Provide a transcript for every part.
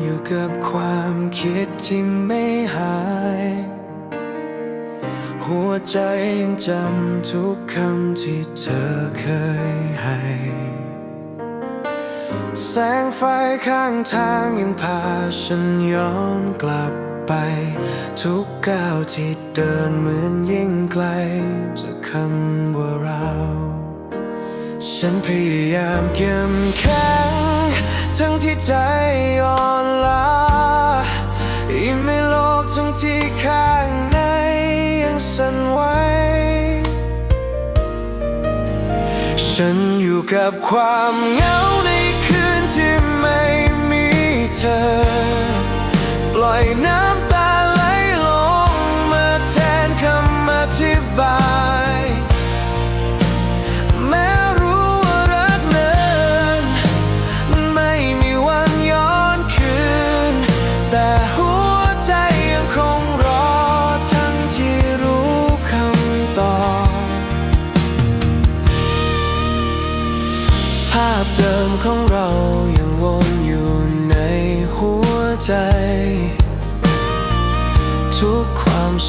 อยู่กับความคิดที่ไม่หาย หัวใจยังจำทุกคำที่เธอเคยให้ แสงไฟข้างทางยังพาฉันย้อนกลับไป ทุกก้าวที่เดินเหมือนยิ่งไกลจากคำว่าเราฉันพยายามเข้มแข็งทั้งที่ใจ ฉันอยู่กับความเหงาในคืนที่ไม่มีเธอ ปล่อยน้ำ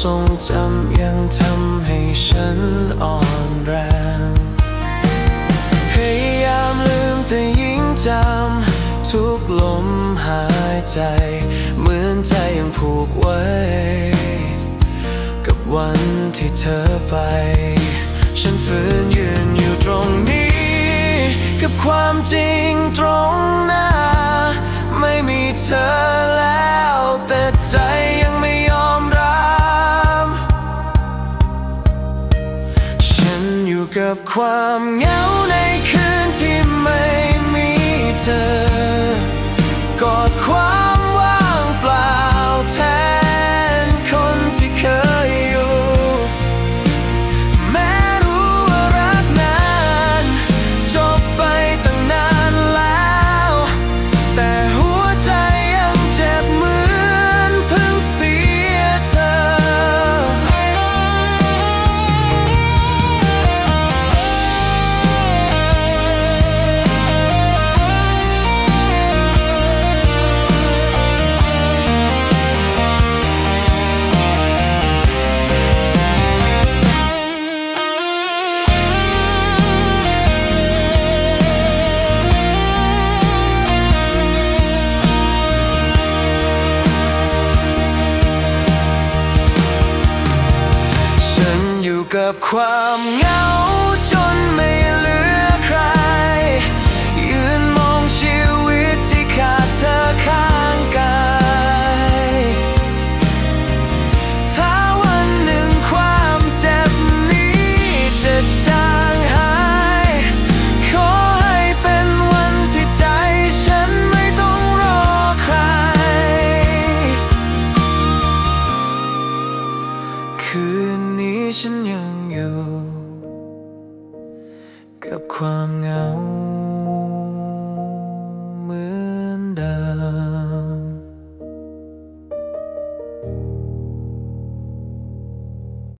ทรงจำยังทำให้ฉันอ่อนแรงพยายามลืมแต่ยิ่งจำทุกลมหายใจ เหมือนใจยังผูกไว้ กับวันที่เธอไป ฉันฝืนยืนอยู่ตรงนี้ กับความจริงตรงหน้า ไม่มีเธอ กับความเหงาในคืนที่ไม่มีเธอกอดความ กับความเหงาจนไม่เหลือใคร ยังอยู่ กับความเหงา